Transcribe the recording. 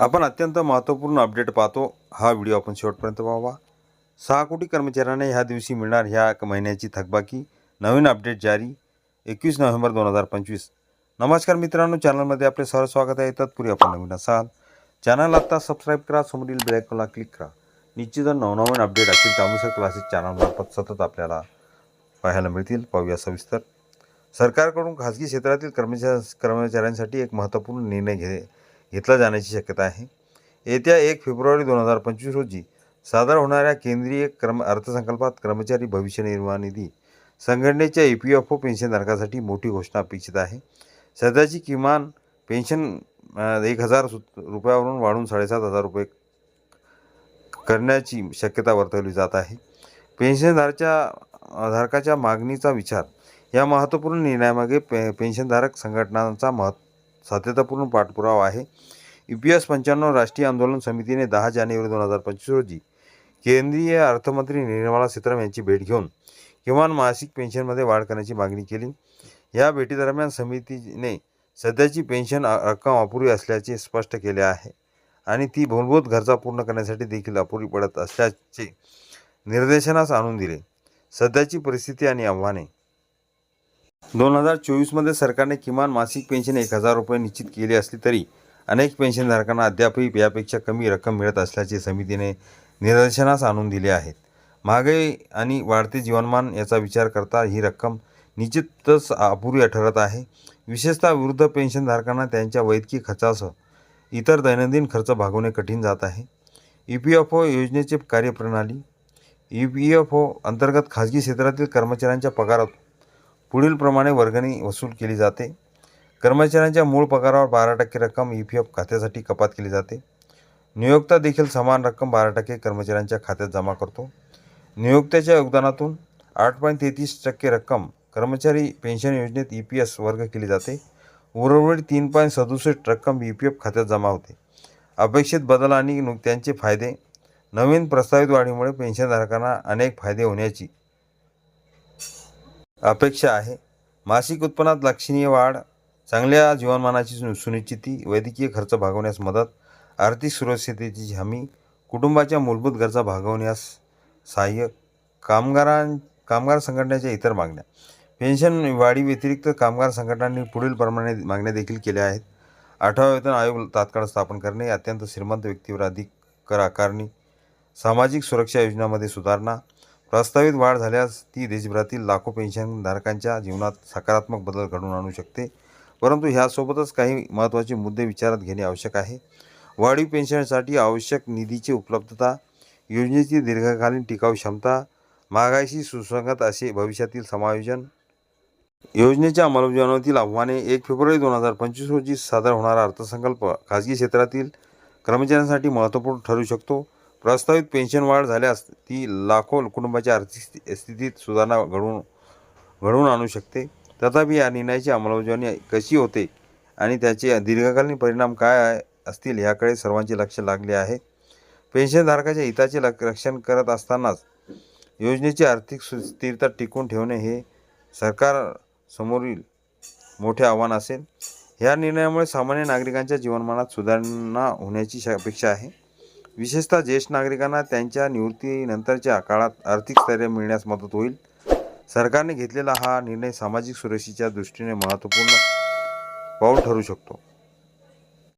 आपण अत्यंत महत्त्वपूर्ण अपडेट पाहतो. हा व्हिडिओ आपण शेवटपर्यंत पाहावा. सहा कोटी कर्मचाऱ्यांना ह्या दिवशी मिळणार ह्या महिन्याची थकबाकी. नवीन अपडेट जारी. एकवीस नोव्हेंबर दोन हजार पंचवीस. नमस्कार मित्रांनो चॅनलमध्ये आपले सर्व स्वागत आहे. तत्पूर्वी आपण नवीन असाल चॅनल आत्ता सबस्क्राईब करा समोरील बेलायकॉनला क्लिक करा. निश्चित नवनवीन अपडेट असतील त्यानुसार क्लासेस चॅनलमार्फत सतत आपल्याला पाहायला मिळतील. पाहूया सविस्तर. सरकारकडून खाजगी क्षेत्रातील कर्मचा कर्मचाऱ्यांसाठी एक महत्त्वपूर्ण निर्णय घे घेतला जाण्याची शक्यता आहे. येत्या एक फेब्रुवारी दोन हजार पंचवीस रोजी सादर होणाऱ्या केंद्रीय क्रम अर्थसंकल्पात कर्मचारी भविष्य निर्वाह निधी संघटनेच्या ई पी एफ ओ पेन्शनधारकासाठी मोठी घोषणा अपेक्षित आहे. सध्याची किमान पेन्शन एक हजार सु रुपयावरून वाढून साडेसात हजार रुपये करण्याची शक्यता वर्तवली जात आहे. पेन्शनधारच्या धारकाच्या मागणीचा विचार या महत्त्वपूर्ण निर्णयामागे पे पेन्शनधारक संघटनांचा महत् सातत्यपूर्ण पाठपुरावा आहे. यू पी एस पंच्याण्णव राष्ट्रीय आंदोलन समितीने दहा जानेवारी दोन हजार पंचवीस रोजी केंद्रीय अर्थमंत्री निर्मला सीतारामन यांची भेट घेऊन किमान मासिक पेन्शनमध्ये वाढ करण्याची मागणी केली. या भेटीदरम्यान समितीने सध्याची पेन्शन रक्कम अपुरी असल्याचे स्पष्ट केले आहे आणि ती मूलभूत गरजा पूर्ण करण्यासाठी देखील अपुरी पडत असल्याचे निर्देशनास आणून दिले. सध्याची परिस्थिती आणि आव्हाने दोन हजार चोवीसमध्ये सरकारने किमान मासिक पेन्शन एक हजार रुपये निश्चित केली असली तरी अनेक पेन्शनधारकांना अद्यापही यापेक्षा कमी रक्कम मिळत असल्याचे समितीने निदर्शनास आणून दिले आहेत. महागाई आणि वाढते जीवनमान याचा विचार करता ही रक्कम निश्चितच अपुरी ठरत आहे. विशेषतः वृद्ध पेन्शनधारकांना त्यांच्या वैद्यकीय खर्चासह इतर दैनंदिन खर्च भागवणे कठीण जात आहे. ई पी एफ ओ योजनेचे कार्यप्रणाली ई पी एफ ओ अंतर्गत खाजगी क्षेत्रातील कर्मचाऱ्यांच्या पगारात पुढीलप्रमाणे वर्गणी वसूल केली जाते. कर्मचाऱ्यांच्या मूळ पगारावर बारा टक्के रक्कम ई पी एफ खात्यासाठी कपात केली जाते. नियोक्ता देखील समान रक्कम बारा टक्के कर्मचाऱ्यांच्या खात्यात जमा करतो. नियोक्त्याच्या योगदानातून आठ पॉईंट तेहतीस टक्के रक्कम कर्मचारी पेन्शन योजनेत ई पी एस वर्ग केली जाते. उर्वरित तीन पॉईंट सदुसष्ट रक्कम ई पी एफ खात्यात जमा होते. अपेक्षित बदल आणि नुकत्यांचे फायदे. नवीन प्रस्तावित वाढीमुळे पेन्शनधारकांना अनेक फायदे होण्याची अपेक्षा आहे. मासिक उत्पन्नात लक्षणीय वाढ चांगल्या जीवनमानाची सु- सुनिश्चिती वैद्यकीय खर्च भागवण्यास मदत आर्थिक सुरक्षिततेची हमी कुटुंबाच्या मूलभूत गरजा भागवण्यास सहाय्य कामगारां कामगार संघटनेच्या इतर मागण्या. पेन्शन वाढी व्यतिरिक्त कामगार संघटनांनी पुढील प्रमाणे मागण्या देखील केल्या आहेत. आठवा वेतन आयोग तात्काळ स्थापन करणे अत्यंत श्रीमंत व्यक्तीवर अधिक कर आकारणी सामाजिक सुरक्षा योजनामध्ये सुधारणा प्रस्तावित वाढ झाल्यास ती देशभरातील लाखो पेन्शनधारकांच्या जीवनात सकारात्मक बदल घडवून आणू शकते. परंतु ह्यासोबतच काही महत्त्वाचे मुद्दे विचारात घेणे आवश्यक आहे. वाढीव पेन्शनसाठी आवश्यक निधीची उपलब्धता योजनेची दीर्घकालीन टिकाऊ क्षमता महागाईशी सुसंगत असे भविष्यातील समायोजन योजनेच्या अंमलबजावणीतील आव्हाने एक फेब्रुवारी दोन हजार पंचवीस रोजी सादर होणारा अर्थसंकल्प खाजगी क्षेत्रातील कर्मचाऱ्यांसाठी महत्त्वपूर्ण ठरू शकतो. प्रस्तावित पेन्शन वाढ झाल्यास ती लाखो कुटुंबाच्या आर्थिक स्थितीत सुधारणा घडवून घडवून आणू शकते. तथापि या निर्णयाची अंमलबजावणी कशी होते आणि त्याचे दीर्घकालीन परिणाम काय असतील याकडे सर्वांचे लक्ष लागले आहे. पेन्शनधारकाच्या हिताचे रक्षण करत असतानाच योजनेची आर्थिक सु- स्थिरता टिकवून ठेवणे हे सरकार समोरील मोठे आव्हान असेल. ह्या निर्णयामुळे सामान्य नागरिकांच्या जीवनमानात सुधारणा होण्याची श- अपेक्षा आहे. विशेषतः ज्येष्ठ नागरिकांना त्यांच्या निवृत्तीनंतरच्या काळात आर्थिक स्थैर्य मिळण्यास मदत होईल. सरकारने घेतलेला हा निर्णय सामाजिक सुरक्षेच्या दृष्टीने महत्त्वपूर्ण पाऊल ठरू शकतो.